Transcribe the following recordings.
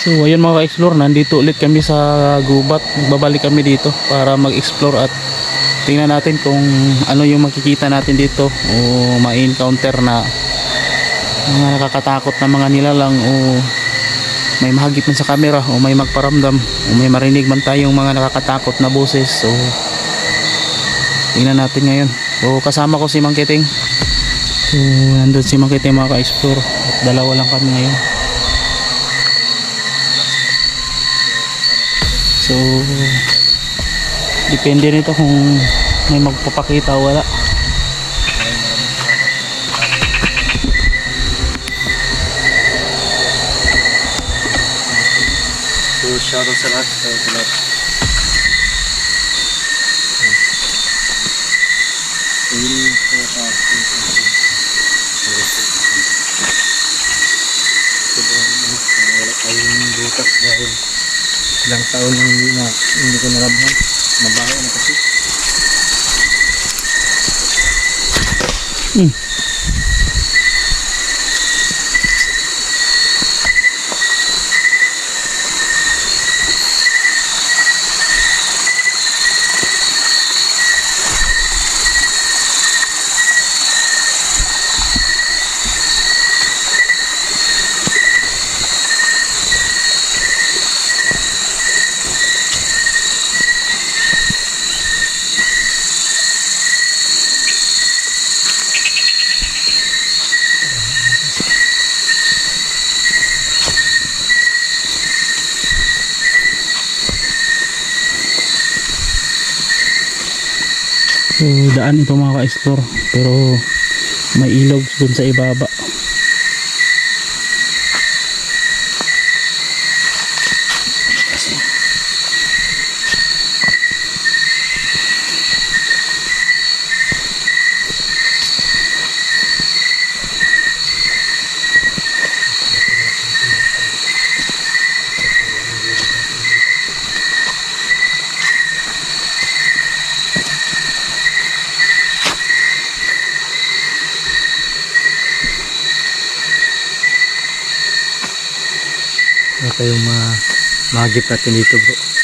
So ayun mga ka-explore, nandito ulit kami sa gubat. Babalik kami dito para mag-explore at tingnan natin kung ano yung makikita natin dito o ma-encounter na mga nakakatakot na mga nilalang o may mahagip man sa camera o may magparamdam o may marinig man tayong mga nakakatakot na boses. So tingnan natin ngayon. So kasama ko si Mang Kiting. So nandun si Mang Kiting mga ka-explore. Dalawa lang kami ngayon. So, depende nito kung may magpapakita o wala. So, shoutout sa lahat. Sa lahat. Ayun, tayong butas dahil ilang taon na hindi na hindi ko nalabhan. Mabaho na kasi. Hmm. So, daan ito mga ka-explore. Pero, may ilog dun sa ibaba. Wala tayong ma natin dito bro.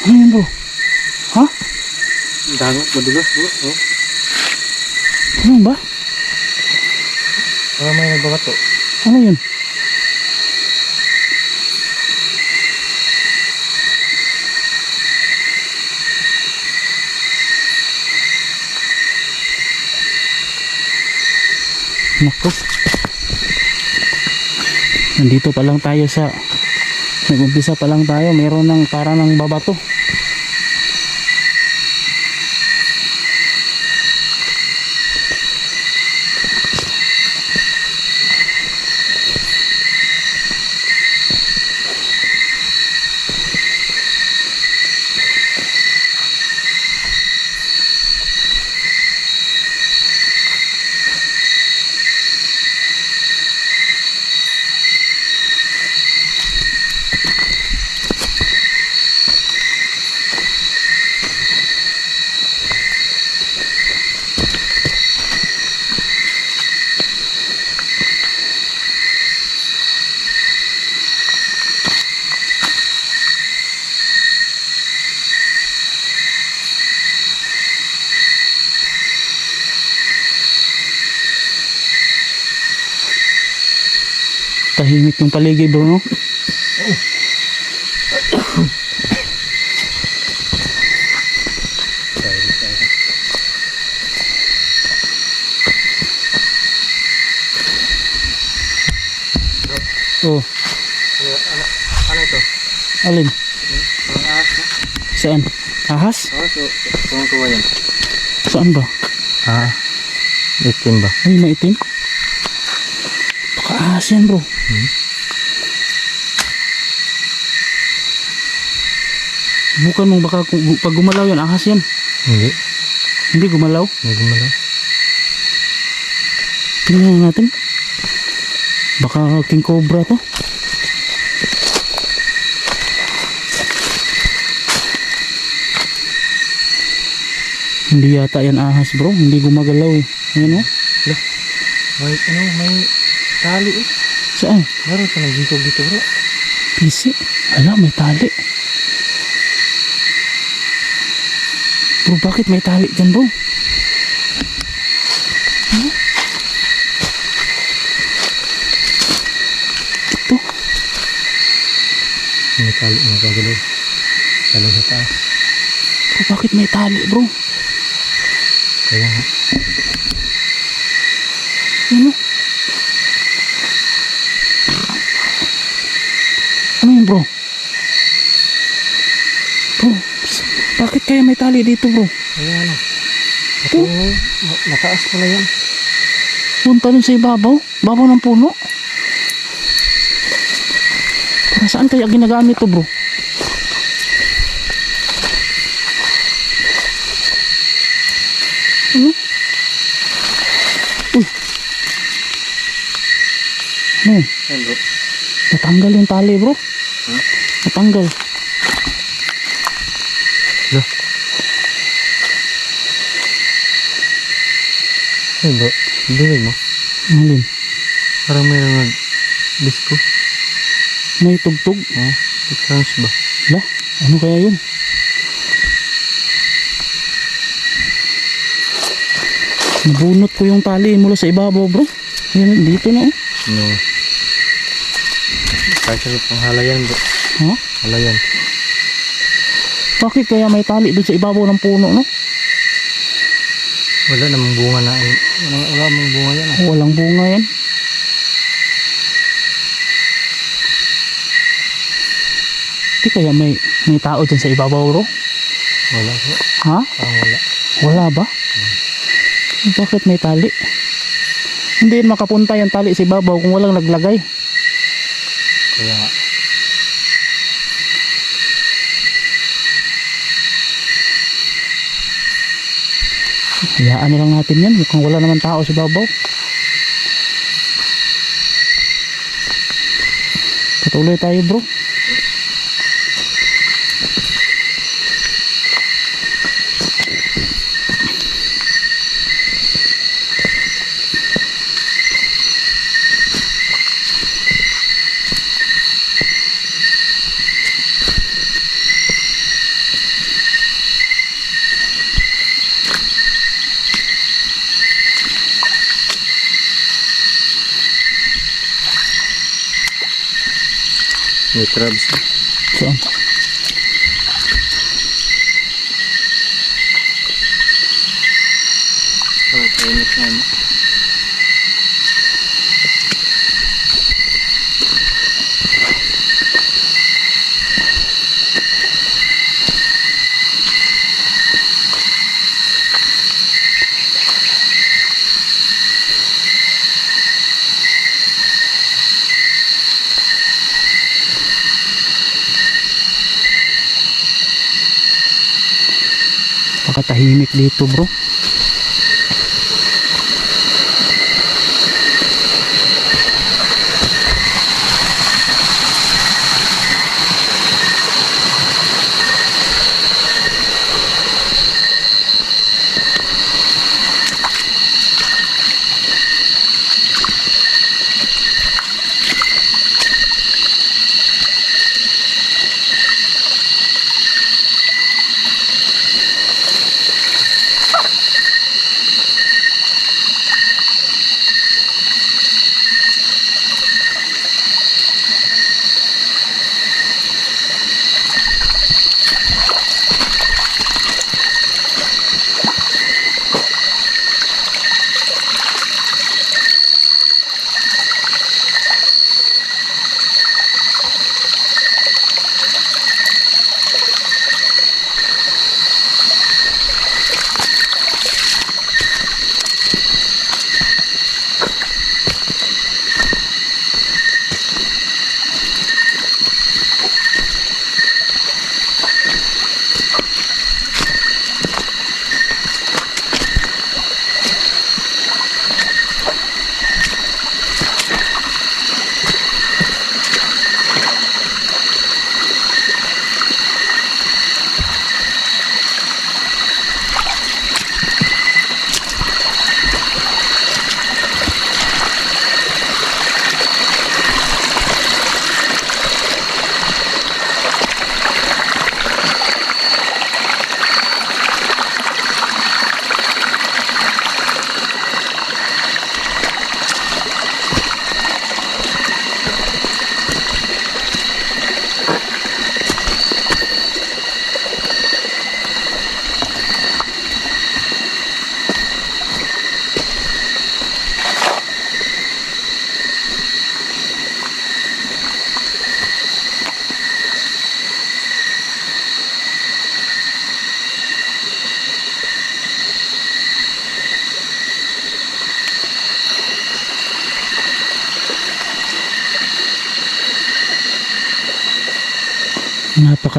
Ano yun bro? Ha? Dangot madulas bro. Oh. Ano ba? Parang may nagbabato. Ano yun? Nako. Nandito pa lang tayo sa Nag-umpisa pa lang tayo, meron ng para ng babato. Tahimik yung paligid bro, no? Oh, Ano, ano, ano ito? alin? Parang ahas na. Saan? Ahas? Ah, so, parang tuwa yan. Saan ba? Ah, itim ba? Ay, maitim. Baka ahas yan bro. Bukan mo baka pag gumalaw yan, ahas yan. Hindi. Hindi gumalaw. Hindi gumalaw. Tingnan natin. Baka king cobra to. Hindi yata yan ahas bro. Hindi gumagalaw eh. Ayan o. May, ano, may tali eh. Saan? Meron pa nagintog dito bro. Pisi. Ala, may tali. Bro, bakit may tali dyan bro? Ano? Ito. May tali mga kagalaw. Tali sa taas. Bro, bakit may tali bro? Kaya nga. Ano yun bro? Bro, bakit kaya may tali dito bro? Kaya ano. Ito, Oh. ma- mataas pala yan. Punta dun sa ibabaw? Babaw ng puno? Para saan kaya ginagamit to bro? Ano? Uy! Ano? Ayan. Natanggal yung tali bro. Hmm? Natanggal. Ayan bro. Dinig mo. Malin. Parang mayroong nag disco. May tugtog. Oh, trans ba? Lah, ano kaya yun? Nabunot ko yung tali mula sa ibabaw bro. Yan, dito na oh. No. Kasi pang halayan bro. Ha? Halayan. Bakit kaya may tali doon sa ibabaw ng puno no? Wala namang bunga na. Wala, wala namang bunga yan. ah. Walang bunga yan. Di kaya may may tao dyan sa ibabaw bro? Wala bro. Ha? Parang wala. Wala ba? Bakit may tali? Hindi makapunta yung tali sa ibabaw kung walang naglagay. Kaya nga. Hayaan na lang natin yan. Mukhang wala naman tao sa babaw. Patuloy tayo bro. May crabs. Saan? Parang kainit na ano. Pakatahimik dito bro.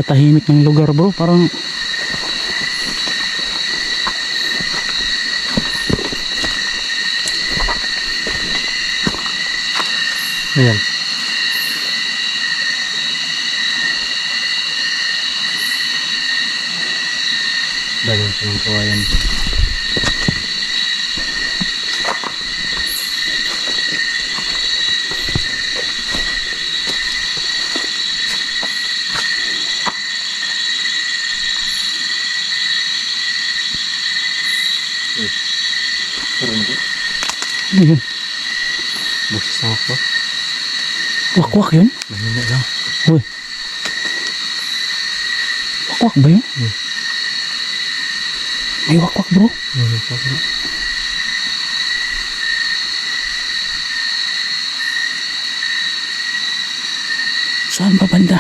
Napakatahimik ng lugar bro. Parang Ayan. Dagang sa mga kawayan. Eh, Parang ko. ano yun? Boses na ako. Wakwak yun? Mahina lang. Uy. Wakwak ba yun? Hmm. May wakwak bro. Mahina pa ako. Saan ba banda?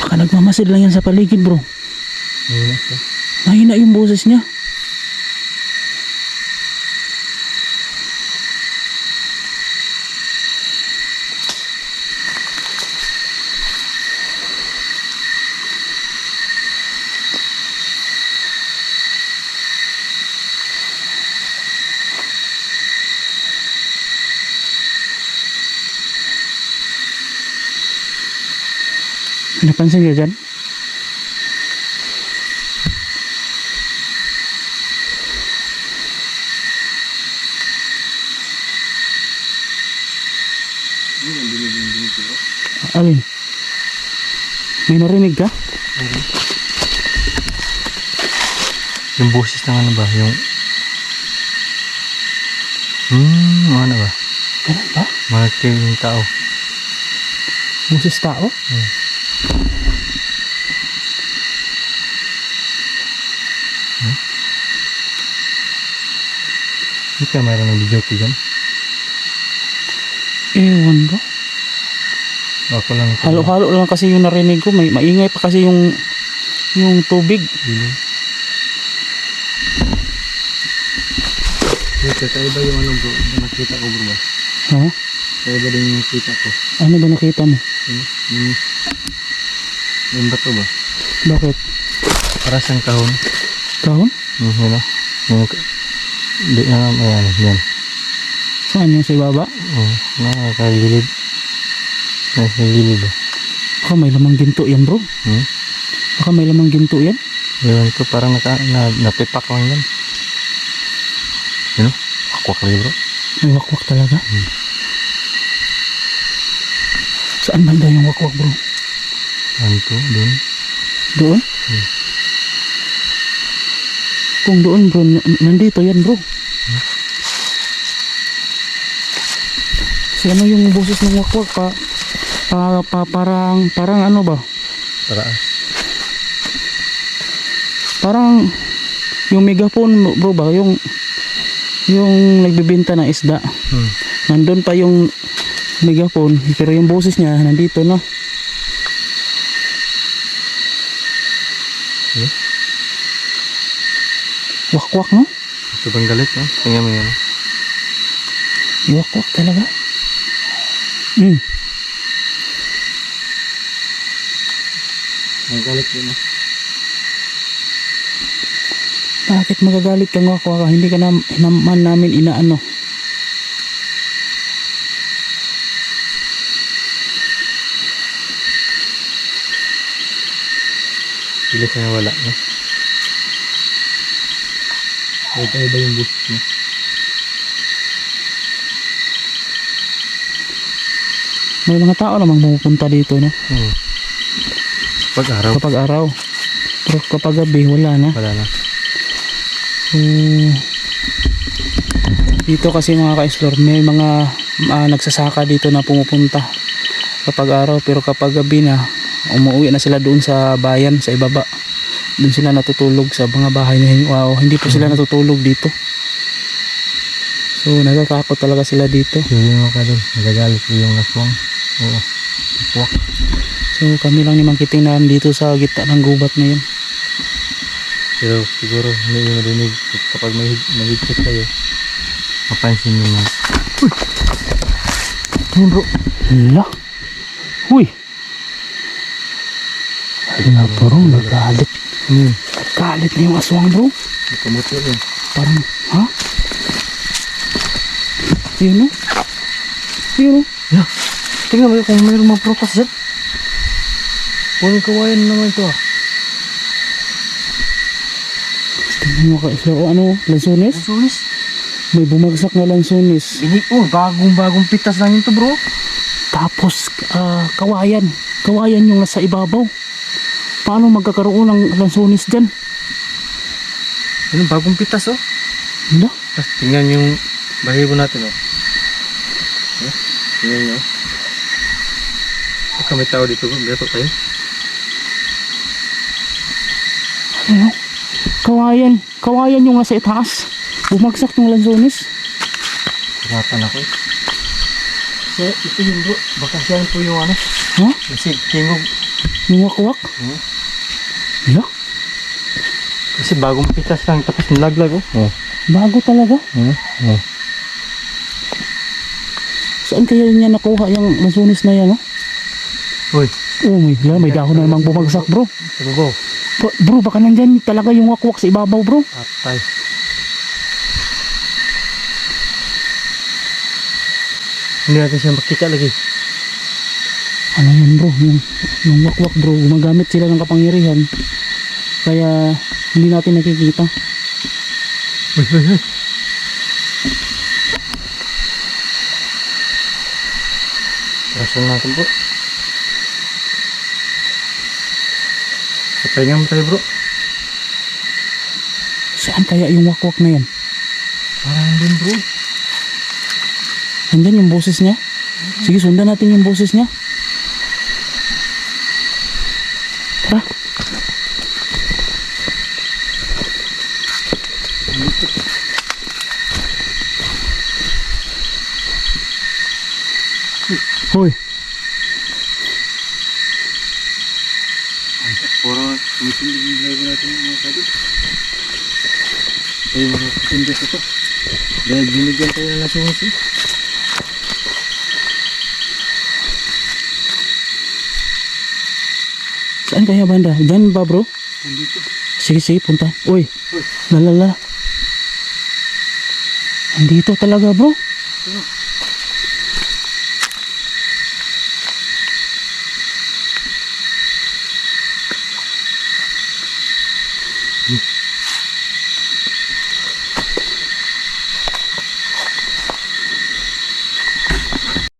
Baka nagmamasid lang yan sa paligid bro. Mahina pa. Mahina yung boses niya. Napansin niyo dyan? Alin? May narinig ka? Yung boses ng ano ba? Yung... Hmm, ano ba? Ganun ba? Malaki yung tao. Boses tao? Hindi ka mayroon ng video ko dyan. Ewan ba? Ako lang. Halo-halo lang kasi yung narinig ko. May maingay pa kasi yung yung tubig. Hindi. Yung kakaiba yung ano bro, yung nakita ko bro ba? Ha? Kakaiba din yung nakita ko. Ano ba nakita mo? Yung, yung, yung bato ba? Bakit? Para siyang kahon. Kahon? Yung yun o. Yung, di, um, ayan, yan. Saan yung sa ibaba? Oh, nakakagilid. Nasa gilid oh. Baka may lamang ginto yan bro. Hmm? Baka may lamang ginto yan. Ewan ko, parang naka, na, napipak lang yan. Yun o, akwak lagi bro. May wakwak talaga. Hmm. Saan banda yung wakwak bro? Ano to, dun. Doon? Hmm. Kung doon bro, nandito yan bro. Si ano yung boses ng wakwak pa, pa, pa parang, parang ano ba? Taraas. Parang yung megaphone bro ba? Yung, yung nagbibenta ng isda. Hmm. Nandun pa yung megaphone, pero yung boses niya nandito na. Eh? Wakwak no? Ito bang galit no? Tingnan mo yun. Wakwak talaga. Hmm. Ang galit yun oh. Bakit magagalit kang wakwak? Hindi ka na, naman namin inaano. Bilis na wala no? Ito iba yung boost niya. May mga tao namang pumupunta dito no? Hmm. Pag araw, Kapag araw. Pero kapag gabi, wala na. wala na. So, dito kasi mga ka-explore, may mga ah, nagsasaka dito na pumupunta kapag araw. Pero kapag gabi na, umuwi na sila doon sa bayan, sa ibaba. Doon sila natutulog sa mga bahay na wow, hindi po sila natutulog dito. So, natatakot talaga sila dito. Hindi mo ka dun. Nagagalit ko yung aswang. Oo. Akwak. So, kami lang ni Mang Kiting na dito sa gitna ng gubat na yun. Pero siguro hindi nyo marinig kapag may, headset kayo. Mapansin nyo na. Ayun bro. Hala. Uy. Wala bro, nagalit. Hmm. Galit na yung aswang bro. Kamuti yun. Parang, ha? Yun o. Yun o. Yeah. Tingnan mo kung mayroong mga prutas dyan. Puro kawayan naman ito ah. Tingnan mo ka. So, ano, lansones? Sulis. May bumagsak na lansones. Bini, oh, bagong bagong pitas lang yun to bro. Tapos, ah, kawayan. Kawayan yung nasa ibabaw. Paano magkakaroon ng lansones dyan? Yun, bagong pitas oh. Hala? Tapos tingnan yung bahibo natin oh. Eh, tingnan nyo. Baka may tao dito, gato tayo. Ano? Kawayan. Kawayan yung nasa itaas. Bumagsak yung lansones. Kuratan ako eh. So, ito yun bro. Baka siya po yung ano. Ha? Kasi tingog. Yung wakwak. Hmm? Hala? Kasi bagong pitas lang tapos nilaglag oh. Oh. Bago talaga. Hmm? Oh. Saan kaya niya nakuha yung lansones na yan, oh? Uy, Oh my God, may dahon na namang bumagsak, bro. bro? Bro, baka nandyan talaga yung wakwak sa ibabaw, bro. Patay. Hindi natin siya makita lagi. Ano yan, bro? Yung, yung wakwak, bro. Gumagamit sila ng kapangyarihan. Kaya, hindi natin nakikita. Uy, uy, uy. Rasyon natin bro. Papahinga mo tayo bro. Saan kaya yung wakwak na yan? Parang din bro. Nandyan yung boses niya? Sige, sundan natin yung boses niya. Hoy, Puro tumitindig yung live natin mga kado. Ito yung mga kasindas ito. Dahil binigyan tayo ng lasungan eh. saan kaya banda? Diyan ba bro? Nandito. Sige, sige, punta. Uy, Uy. lalala. Andito talaga bro. Ano?